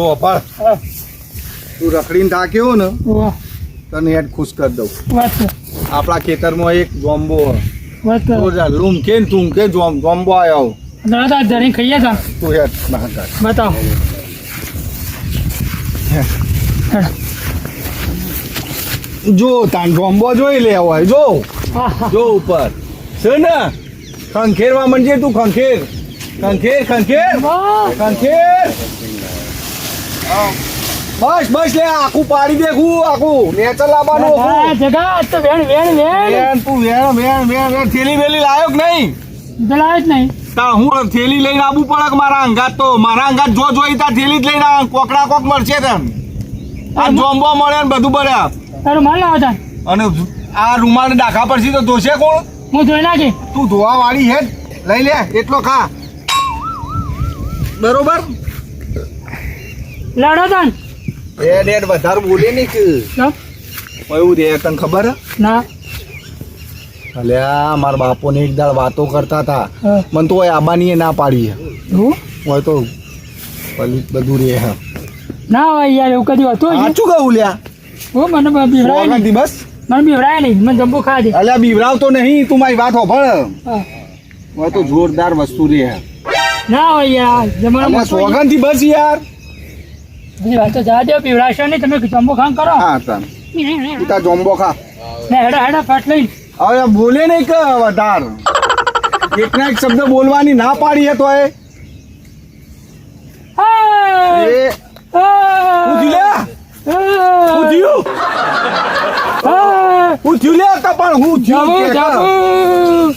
જો અપાર. તું રખડીને થાક્યો ને તને હેડ ખુશ કરી દઉં. આપણા ખેતરમાં એક જોમ્બો. વાત છે. તો લૂમકે ને તુમકે જોમ જોમ્બો આવ્યો દાદા ધરી ખાઈએ તા. તું હેડ બતાવ. જો તાન જોમ્બો જોઈ લે હોય જો. જો ઉપર. છે ને? ખંખેરવા મંજે તું ખંખેર. ખંખેર ખંખેર. ખંખેર. બસ બસ લે આખું પાડી દેખું આખું નેચર લાવવાનું હા. જગા તો વેણ વેણ વેણ. વેણ તું વેણ વેણ વેણ વેણ. થેલી વેલી લાયો કે નહીં? પેલા જ નહીં. તા હું થેલી લઈને આવું પડે કે મારા અંગાત તો? મારા અંગાત જો જોઈ તા થેલી જ લઈને આ કોકડા કોક મળશે તન. આ જોમ્બો મળે ને બધું બળ્યા તારું માલ લાવો તા અને આ રૂમાલ ડાખા પરથી તો ધોશે કોણ? હું ધોઈ નાખી. તું ધોવા વાળી હે લઈ લે એટલો ખા. બરોબર? લડો તા એ ડેડ વધારે બોલે નહીં કે. એવું રે તને ખબર? ના. અલ્યા મારા બાપો ને એક દાળ વાતો કરતા હતા. મને તો આબાની ના પાડી હોય તો બધું રે હા. ના હોય યાર એવું કદી હતું સાચું કહું લ્યા? હું મને બીવરાય નહીં. બસ? મને બીવરાય નહીં મને જમ્બો ખા દે. અલ્યા બીવરાવતો નહીં તું મારી વાત હોભળ. હોય તો જોરદાર વસ્તુ રે હે. ના હોય યાર જમાનો અલ્યા થી બસ યાર. બધી જવા દો પીવડાશો નહીં તમે જમ્બો ખાન કરો. હા તન તું તાર ખા. ને હેડા હેડા ફાટ લઈને. હવે બોલે નહીં કે વધાર. એક ના એક શબ્દ બોલવાની ના પાડી તો એ.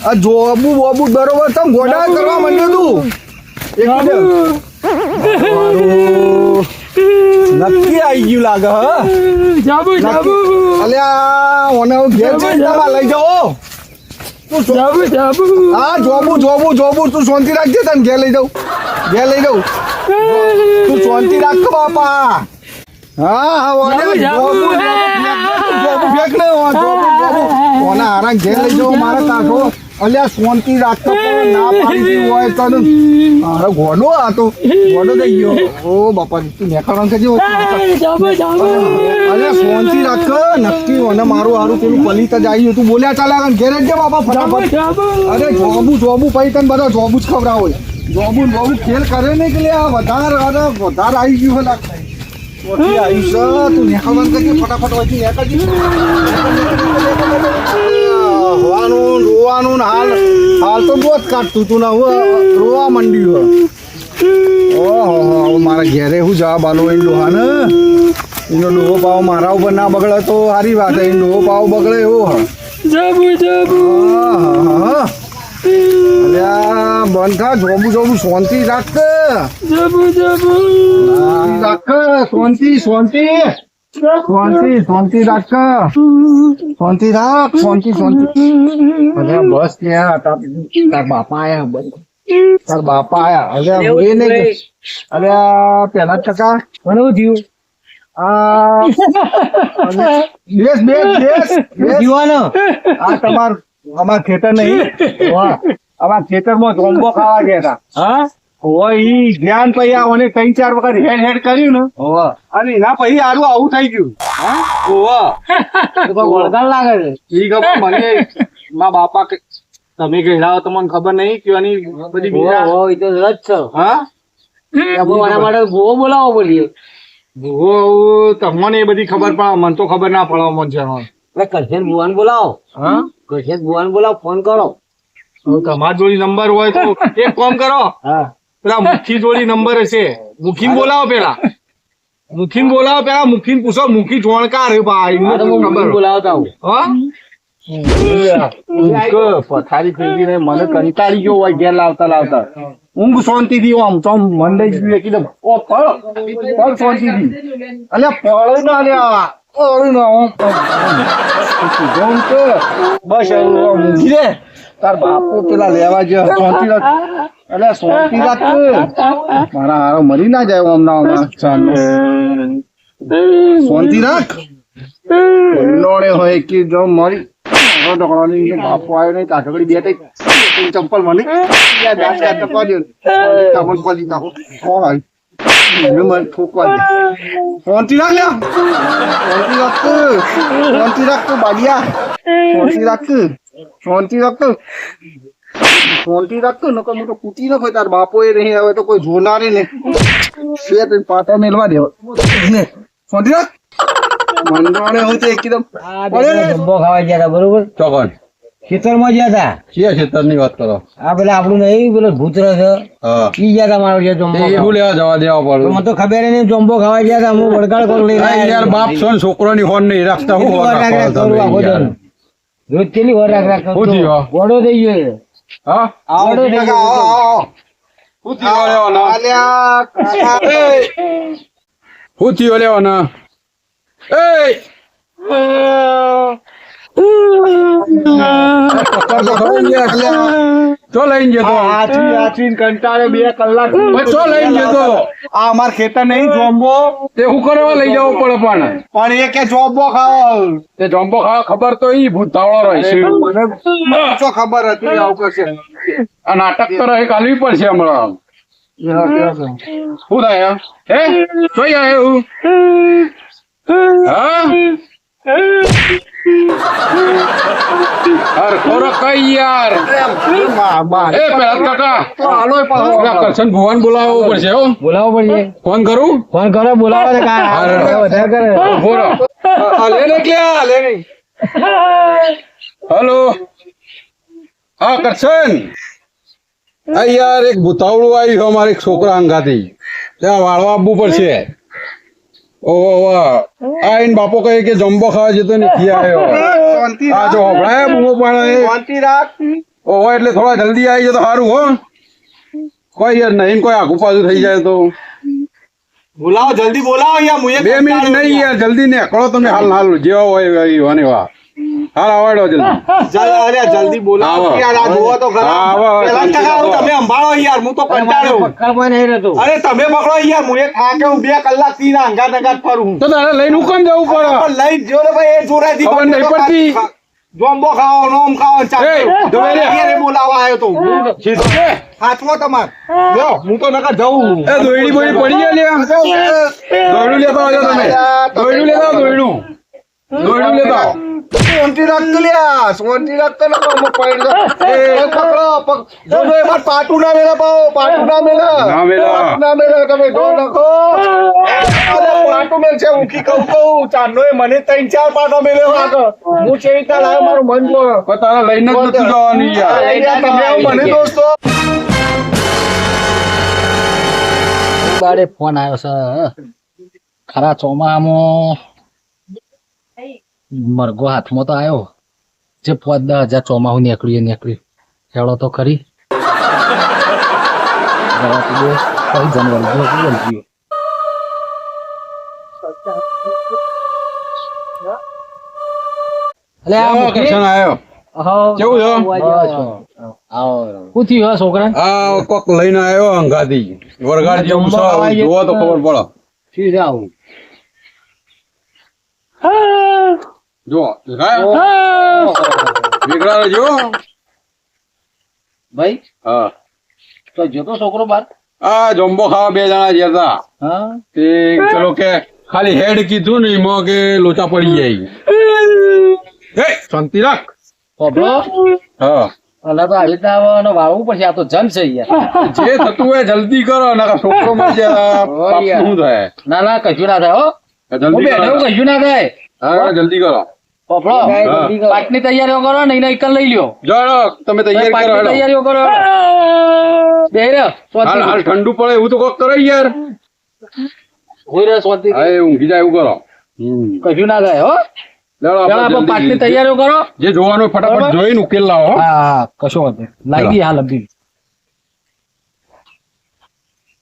તો જોબુ બોબુ બરોબર તમ ગોડા કરવા માંડ્યો તું એક જાબુ! મિનિટ. મારું નક્કી આવી ગયું લાગે હ. જાબુ, જાબુ! અલ્યા ઓને હું ઘેર જઈને તમારે લઈ જાઓ. જાબુ, જાબુ! હા જોબુ જોબુ જોબુ. તું શાંતિ રાખજે તને ઘેર લઈ જાઉં. ઘેર લઈ જાઉં. તું શાંતિ રાખ બાપા. હા હા ઓને જોબુ જોબુ. ફેંક ને જોબુ જોબુ ઓને હારા ઘેર લઈ જાઉં મારા કાઢો અલ્યા શાંતિ રાખતો પણ ના પાડી હોય તને અરે ઘોડો આ તો. ઘોડો થઈ ગયો. ઓ બાપા તું નેખાડો કે જેવો! અરે ફોનથી રાખ. નક્કી અને મારું હારું પેલું પલિત જ આવી તું બોલ્યા ચાલે આગળ ઘેર જ બાપા ફટાફટ. અરે જોબુ જોબુ પછી તને બધા જોબુ જ ખવડાવો. જોબુ ને જોબુ ખેલ કરે નહીં કે લે આ વધારે અરે વધારે આવી ગયું ઓછી આવી છે. તું નેખાવાનું કરજે ફટાફટ હોયથી નેખાજી. હોવાનું રોવાનું ને હાલ હાલ તો બહુ જ કાઢતું તું ને હવે રોવા માંડ્યું ઓહો મારા ઘેરે હું જવાબ આલો એ ડોહા ને એનો ડોહો પાવ મારા ઉપર ના બગડે તો સારી વાત એ ડોહો પાવ બગડે એવો હા જાબુ, જાબુ! આહાહા. બંધ થા જોબુ જોબુ શાંતિ રાખ. જાબુ, જાબુ! રાખ શાંતિ શાંતિ શાંતિ શાંતિ રાખ. શાંતિ રાખ શાંતિ શાંતિ. અલ્યા બસ તાર બાપા આયા બંધ તાર બાપા આયા. અલ્યા એ નહીં અલ્યા પેલા ટકા. મને શું થયું? આ બેસ બેસ બેસ બેસ. જીવાનો. આ તમાર અમાર ખેતર નહીં. અમાર ખેતરમાં જોંબો ખાવા ગયા હતા. હા? ઈ ધ્યાન પછી આ મને ત્રણ ચાર વખત હેડ હેડ કર્યું ને અને એના પછી આરું આવું થઈ ગયું. વળગણ લાગે છે. ઈ ખબર મને મા બાપા કે તમે ગયેલા તો મને ખબર નહીં કે આની બધી એ તો રજ છે. હા? મારા માટે ભૂવો બોલાવો બોલીએ. ભૂવો તમને એ બધી ખબર પણ મને તો ખબર ના પડવા મન છે કરશન ભુવાન બોલાવો. હા? કરશન ભુવાન બોલાવો ફોન કરો. તમારા જોડી નંબર હોય તો એક કામ કરો. હા. પેલા મુખી જોડી નંબર હશે મુખી બોલાવો પેલા મુખી બોલાવો પેલા મુખી પૂછો મુખી જોણકાર રે ભાઈ નંબર બોલાવતા હું પથારી ને મને કંટાળી ગયો હોય ઘેર લાવતા લાવતા ઊંઘ શાંતિ થી આમ તો આમ મંડાઈ ગયું એકદમ ઓ શાંતિ થી અલે ના લે ના કે બસ ઊંઘી રે તાર બાપુ પેલા લેવા શાંતિ રાખ એટલે શાંતિ રાખ મારા હારો મરી ના જાય હમણાં હમણાં શાંતિ રાખ લોડે હોય કે જો મરી. આવ્યો નહીં કાઠોકડી બે ચંપલ મને તમને પડી નાખો રાખ લ્યા શાંતિ રાખ શાંતિ રાખ બાડિયા શાંતિ રાખ શાંતિ રાખતો શાંતિ રાખતો નકર હું તો કૂટી ન તાર બાપો એ નહીં આવે તો કોઈ જોનારે ને ને પાટા મેલવા દેવો ને શાંતિ રાખ. મંડળે હું તો એકદમ જમ્બો ખાવા ગયા હતા બરોબર? ચોકન. ખેતરમાં ગયા હતા? કયા ક્ષેત્રની વાત કરો. આ પેલા આપણું નહીં પેલો ભૂતરો છે કી ઈ ગયા હતા મારો જે જમ્બો. એવું લેવા જવા દેવા તો પડે. મને તો ખબર નહીં જમ્બો ખાવા ગયા હતા હું વડગાડ કોક લઈને યાર બાપ છો ને છોકરાની હોન નહીં રાખતા હું રોજ કેટલી વાર રાખ રાખ થયું? કરતો? થઈ ગયો. હા ગોળો થઈ ગયો. શું થયું લેવાના આલ્યા કાકા શું થયું લેવાના એ ચો લઈને જતો આચી આચીને કંટાળે બે કલાક પણ લઈને આ અમાર ખેતર નહીં જોમ્બો તે હું કરવા લઈ જવો પડે પણ પણ એ કે જોમ્બો ખાવ તે જમ્બો ખાવા ખબર તો ઈ ભૂત ધાવળો રહેશે મને ખબર હતી આ નાટક તો રહે, કાલવી પડશે હમણાં. શું થાય હે? જોઈ આવ્યું હા? અરે કઈ યાર. એ પેલા કાકા પેલા કરશન ભુવન બોલાવવો પડશે હો. બોલાવો પડશે. ફોન કરું? ફોન કરો બોલાવો ને કાં અરે. વધારે કરે. ઊભો રહો લેને ક્યાં હલો. હા કરશન આ યાર એક ભૂતાવળું આવ્યું છે અમારે એક છોકરા અંગાથી. ત્યાં વાળવા આપવું પડશે. ઓહો આ એને બાપો કહે કે જમ્બો ખાવા જતો નથી આવ્યો. શાંતિ આ જો હભળાય બૂમો પાડે શાંતિ રાખ ઓહો એટલે થોડા જલ્દી આવી જાય તો સારું હો. કોઈ યાર નહીં કોઈ આગુ પાછું થઈ જાય તો. બોલાવો જલ્દી બોલાવો યાર બે મિનિટ નહીં યાર જલ્દી નીકળો તમે હાલ હાલ જેવા હોય એવાની વાહ હાલ આવડો જલ્દી. અરે જલ્દી બોલાવો યાર આ જોવો તો ખરા. પેલા ટકા. તમે સંભાળો યાર હું તો કંટાળ્યો. પકડવા નહીં રહેતો. અરે તમે પકડો યાર મુએ થાકે હું બે કલાકથી ના અંગાત અંગાત ફરું તો તારે લઈને હું કેમ જવું પડે? પણ લઈ જો રે ભાઈ એ જોરાથી ખબર નહીં પડતી. જોમ્બો ખાઓ નોમ ખાઓ ચાલે. દોરે દોડે. બોલાવા આવ્યો તો સીધો. હાથમાં તમાર. જો હું તો નકર જાઉં એ દોયડી બોયડી પડી ગયા લે દોયડું લેતા આવજો તમે. દોયડું લેતા દોયડું. લેતા લ્યા રાખતો ને આમાં પડી એ પકડો પક- જો જો એમાં પાટું ના મેલા પાઓ પાટું ના મેલા ના મેલા. ના મેલા તમે જો નાખો. પાટું મેલ છે હું કી કહું કહું. ચાંદનો એ મને ત્રણ ચાર પાટો મેલ્યો આગળ. હું છે રીતે લાવ્યો મારું મન જો પણ તારે લઈને જ નથી જવાનું યાર. તમે આવું મને દોસ્તો બારે ફોન આવ્યો છે ખરા ચોમામાં. મરઘો હાથમાં તો આવ્યો જે પોત દસ હજાર ચોમાહું નીકળ્યું નીકળ્યું. હેળો તો ખરી. કઈ જાનવર ગયો, છોકરા? જો વેગળા રહેજો ભાઈ? હા. તો જોતો છોકરો બાર? આ જમ્બો ખાવા બે જણા હા? તે ચલો કે ખાલી હેડ કીધું ને એમાં કે લોચા પડી જાય. એ શાંતિ રાખ. પોપડો હા. અલા તો આવી રીતના આવવાનો વાળવું પડશે આ તો જન છે યાર જે થતું હોય જલ્દી કરો નકર છોકરો મરી જાય શું થાય? ના ના કશું ના થાય હો. હું જલ્દી કશું ના થાય. હા જલ્દી કરો. હા. પાટની તૈયારીઓ કરો ને એને એકલ લઈ લ્યો. જાઓ તમે તૈયારી કરો તૈયારીઓ કરો. બે રે હાલ હાલ ઠંડુ પડે એવું તો કોક કરો યાર. હોય રે શાંતિ હા એ ઊંઘી જાય એવું કરો. કશું ના થાય હો. પાટની તૈયારીઓ કરો. જે જોવાનું ફટાફટ? જોઈને ઉકેલ લાવો હા. કશો વાંધો લાવી હાલ અભી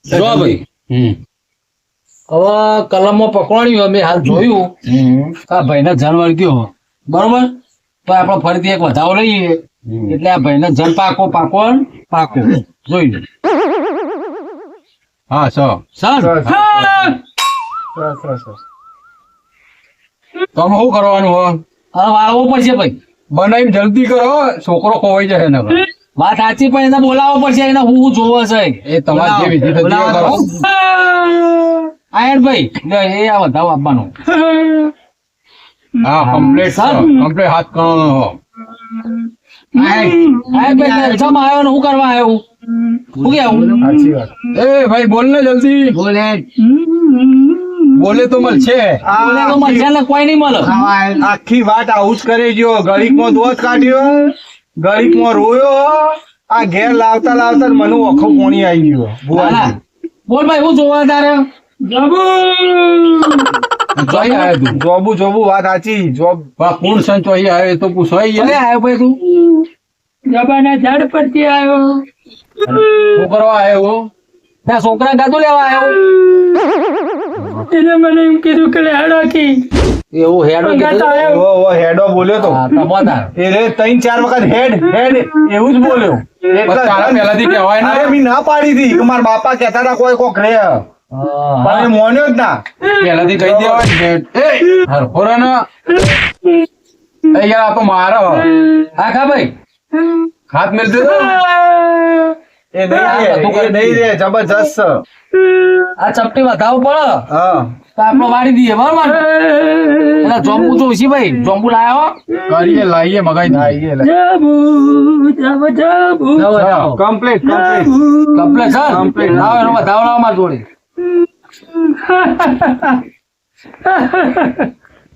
જો ભાઈ. હમ. હવે કલમમાં હાલ જોયું. આ ભાઈને જન વળગ્યો બરોબર? તો આપણે ફરીથી એક વધારો લઈએ. એટલે આ ભાઈને જન પાકો પાકો પાકો. જોઈ લો. હા સર? સર તમે શું કરવાનું હો? હવે વાળવું પડશે ભાઈ. બનાવી જલ્દી કરો છોકરો ખોવાઈ જશે ને વાત સાચી પણ એને બોલાવવો પડશે એને હું હું જોવો છે. એ તમારે જે વિધિ થતી કરો. આયનભાઈ લે, એ આ વધારો આપવાનો. હા કમ્પ્લીટ. કમ્પ્લીટ હાથ કરવાનો હો. આવ્યો ને હું કરવા આવ્યો? શું કેવું એ ભાઈ બોલ ને જલ્દી. બોલે. બોલે તો મળશે બોલે તો મળશે ને કોઈ નહીં મળે. આખી વાત આવું જ કરે ગયો ગળીકમાં દોત કાઢ્યો. ગળીકમાં રોયો. આ ઘેર લાવતા લાવતા મને ઓખો કોણી આવી ગયો. બોલ. ભાઈ હું જોવા તારે? ચોહી આવ્યો તું જોબુ જોબુ વાત સાચી. જોબ બા કોણ સંત ચોહી આવ્યો તો પૂછવાય યાર. આવ્યો ભાઈ તું? જબાના ઝાડ પરથી આવ્યો શું કરવા આવ્યો ત્યાં છોકરા ગાતું લેવા આવ્યો એને મને એમ કીધું કે હેડો કી એવું હેડો ઓ, ઓ, હેડો બોલ્યો તો. એ રે ત્રણ ચાર વખત હેડ હેડ એવું જ બોલ્યો. પહેલાથી કહેવાય ના. મી ના પાડી હતી કે મારા બાપા કહેતા હતા કોઈ કોક રે. પણ મોન્યો જ ના. પહેલાથી કહી દેવાય એ હરખોરા ના એ યાર આ તો મારો. હા ખા ભાઈ. હાથ મેલ દેતો એ નહીં રે એ નહીં રે જબરજસ્ત. આ ચપટી વધાવ પડે. હા. આપણે વાળી દઈએ બરોબર એટલે જોંબુ તો ઓછી ભાઈ. જોંબુ લાયો કરીએ લાવીએ મગાઈ લાઈએ જોંબુ જાબુ જાબુ. Complete complete. Complete sir. Complete. લાવો એનો વધાવ લાવો મારી જોડે.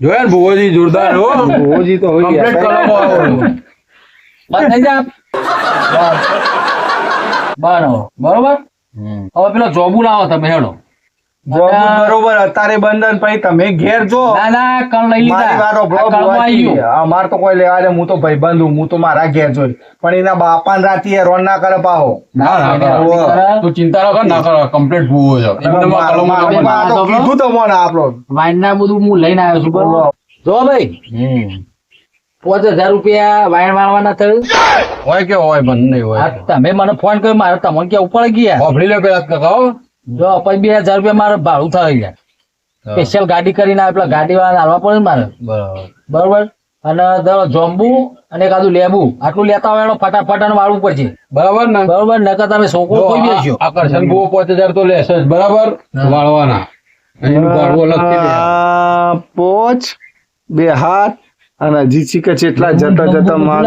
જોયા ને ભુવોજી જોરદાર હો. ભુવોજી તો હોય કમ્પ્લીટ કલમો આવો. બસ થઈ જા. બરાબર? બરોબર હવે પેલો જોબુ લાવો તમે હેડો. બરોબર અત્યારે બંધન પછી તમે ઘેર જો. ના ના કણ લઈ લીધા. વારો આ બ્લોગ કણમાં આવી ગયો. અમાર તો કોઈ લેવા દે હું તો ભાઈ બંધ હું તો મારા ઘેર જોઈ. પણ એના બાપા રાતી રોન ના કરે પાહો. ના ના ના, કરો. ના. તું ચિંતા ના કર ના કરો કમ્પ્લીટ ભૂવો છે. એમને માં કલમો મારા નાખો. બાપા તો કીધું તો મને આપણો વાઇન ના બધું હું લઈને આવ્યો છું જો ભાઈ પાંચ હજાર રૂપિયા વાઇન મારવાના થયું? હોય કે હોય બંધ નહીં હોય. તમે મને ફોન કર્યો મારે તમને ક્યાં ઉપર ગયા? વાપરી લે પેલા કાકા હો. જો પછી બે હજાર રૂપિયા મારે ભાડું થઈ જાય સ્પેશિયલ ગાડી કરીને આવે પેલા ગાડી વાળા હાલવા પડે ને મારે. બરોબર. અને જોંબુ અને કાદુ લેબુ. આટલું લેતા હોય એનો ફટાફટ અને વાળવું પડશે. બરાબર ને? બરોબર? નકર તમે છોકરો કોઈ આ- બેસ્યો આકર્ષણ બહુ પાંચ હજાર તો લેશે જ બરાબર? વાળવાના. પોચ બે હાથ અને હજી ચીકે એટલા જતા જતા માગ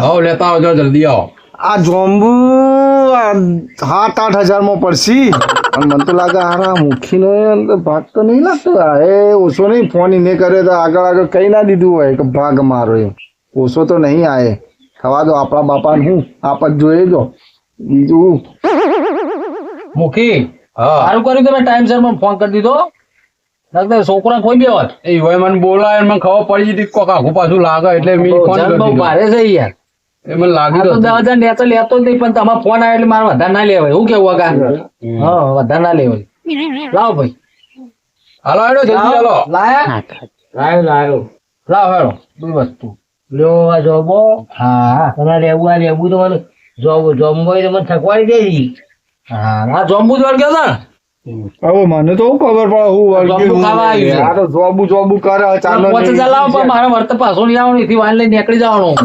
હવ લેતા આવજો જલ્દી આવો. આ જોંબુ આ સાત આઠ હજારમાં પડશી. અને મને તો લાગે હારા મુખી નો ભાગ તો નહીં લાગતો એ ઓછો નહીં ફોન એને કરે તો આગળ આગળ કઈ ના દીધું હોય કે ભાગ મારો એમ. ઓછો તો નહીં આયે થવા દો આપણા બાપાને હું આપ જ જોઈએ જો. બીજું? મુખી હા. સારું કર્યું તમે ટાઈમસર મને ફોન કરી દીધો? છોકરા કોઈ બે વાત એ હોય મને બોલાય મને ખબર પડી જતી કોક આખું પાછું લાગે એટલે મેં ફોન. ભારે છે યાર. એ મને આ લાગી તો તો દસ હજાર લેતો નહીં પણ તમારો ફોન આવ્યો એટલે મારે વધારે ના લેવાય. હું કેવું આગા હા વધારે ના લેવાય. લાવો ભાઈ. હાલો હેડો જલ્દી હાલો. લાયા? લાયો લાયો. લાવ હેડો. બધી વસ્તુ લ્યો આ જોબો. હા. તમારે લેવું આ લેવું તો મને જોબ જોમ્બો તો મને થકવાડી દેજી. હા આ જોમ્બુ જ વળગ્યો હતા હવે મને તો ખબર પડે હું જોબુ ખાવા આ તો જોબુ જોબુ કરે ચાલો લાવો પણ મારે વર્ત પાછો નહીં આવવાનું એથી વાન લઈને નીકળી જવાનું.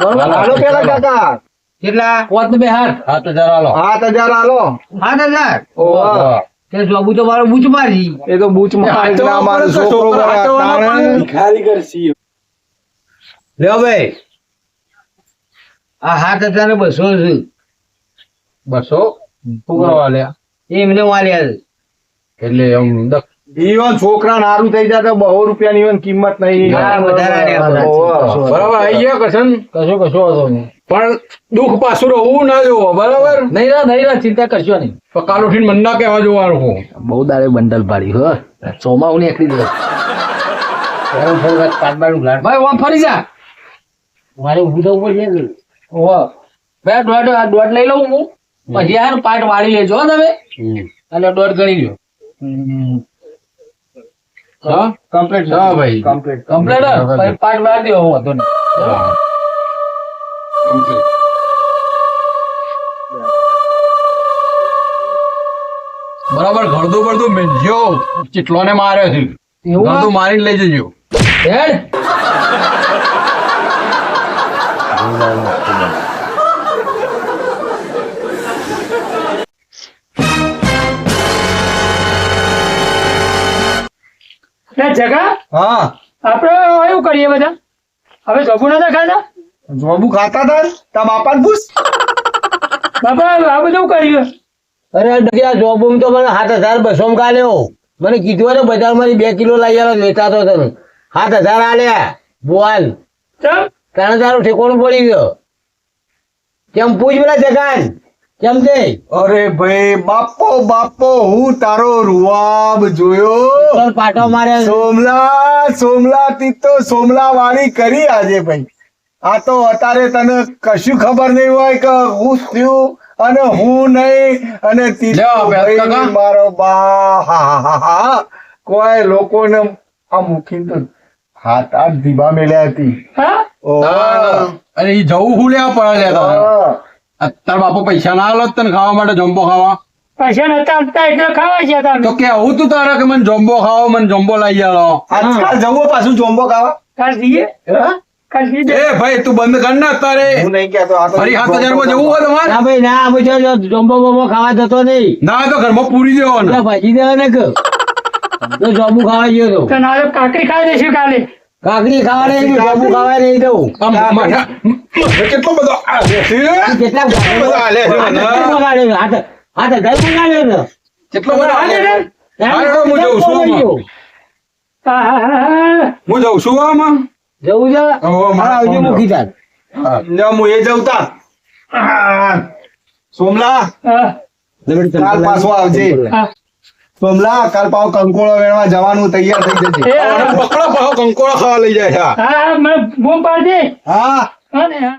હાલો પેલા કાકા. કેટલા? ને બે હાથ? હાથ હજાર હાલો હાથ હજાર હાલો હાથ હજાર? ઓહો. તો મારો બૂચ મારી. એ તો બૂચ મારે ના મારે છોકરો છોકરા કરે. હાચવવાના તાણે- પડે. લ્યો ભાઈ. આ સાત હજાર બસો છે. બસો? શું કરવા લ્યા એમને વાલ્યા છે. એટલે એમ દક- ઈવન છોકરા નારું થઈ જાય તો બહુ રૂપિયાની ઈવન કિંમત નહીં. હા. બરાબર. આઈ ગયા કશન? કશો કશો હતો પણ દુઃખ પાછું રહવું ના જોવો બરાબર? નહીં રે નહીં રે ચિંતા કરશો નહીં. પકાલ કાલ ઉઠીને મન ના કહેવા જોવાનું હું. બહુ દાડે બંડલ પાડી હો. ચોમાવું નીકળી દઉં ભાઈ ઓમ ફરી જા. મારે ઊભું થવું પડશે ને ઓહો. બે દોઢ આ દોઢ લઈ લઉં હું. પછી આ પાટ વાળી લેજો હો તમે. અને દોઢ ગણી લ્યો. હા કમ્પ્લીટ હા ભાઈ. કમ્પ્લીટ કમ્પ્લીટ પાર્ટ બાર દેવો હું વાંધો નહીં. બરાબર Complete. બરાબર મેજો બળદો ને ચીટલોને માર્યો છે. એવું મારી મારીને લઈ જજો. હેડ. લે જગા? હા. આપણે એવું કરીએ બધા. હવે જોબુ નતા ખાતા? જોબુ ખાતા હતા ને? બાપાને પૂછ. બાપા આ બધું કર્યું? અરે ડગિયા જોબ તો મને સાત હજાર બસો માં કાલ્યો મને કીધું હતું બજારમાંથી બે કિલો લઈ આવ્યો વેચાતો તને સાત હજાર આલ્યા બોલ. ત્રણ હજાર ઠેકોણું પડી ગયો. કેમ પૂછ પેલા જગાન? કેમ કે? અરે ભાઈ બાપો બાપો હું તારો રૂવાબ જોયો. પાટો મારે સોમલા સોમલા થી તો સોમલા વાળી કરી આજે ભાઈ. આ તો અત્યારે તને કશું ખબર નહીં હોય કે હું થયું અને હું નહીં. અને તી તો લ્યો, ભેંસ ભાઈ કાકા. મારો બા હા હા હા કોઈ લોકોને આ મૂકીને તો હાથ હાથ ધીબા મેળ્યા હતી. અને એ જવું હું લેવા પડે તારે. હા. બાપુ પૈસા ના આલો તને ખાવા માટે જમ્બો ખાવા? પૈસા નતા આપતા એટલે ખાવા તો કે હું તું તારે કે મને જોમ્બો ખાવો મને જોમ્બો લઈ આલો? આજકાલ જવું પાછું જોમ્બો ખાવા? કાલ એ ભાઈ તું બંધ કર ના અત્યારે. હું નહીં કહેતો આ તો ફરી સાત હજારમાં જવું હોય તમારે? ના ભાઈ ના અમે જો જમ્બો બમ્બો ખાવા જતો નહીં. ના તો ઘરમાં પૂરી દેવાનો. ભાજી દેવા ને કે? તો જોબુ ખાવા ગયો તો. તો કાકડી ખાઈ દેશું કાલે. કાકડી ખાવા નહીં જોબુ ખાવા નહીં દઉં. કેટલો બધો કેટલા બધા હાલે છે? મને. બગાડ્યો હાથ હાથ હજાર બગાડ્યો ને કેટલો બધો હાલે છે? હું જઉં છું આમાં. હા, હા, હા, હા. હું જઉં છું આમાં? જવું છે? હવે આવજો મૂકી તાર હું. એ જઉં તાર. સોમલા કાલ પાછો આવજે. સોમલા કાલ પાછો કંકોળો વેણવા જવાનું તૈયાર થઈ જશે પકડો પાછો કંકોળો ખાવા લઈ જાય હા, મને બૂમ પાડજે. હા. હા ને હા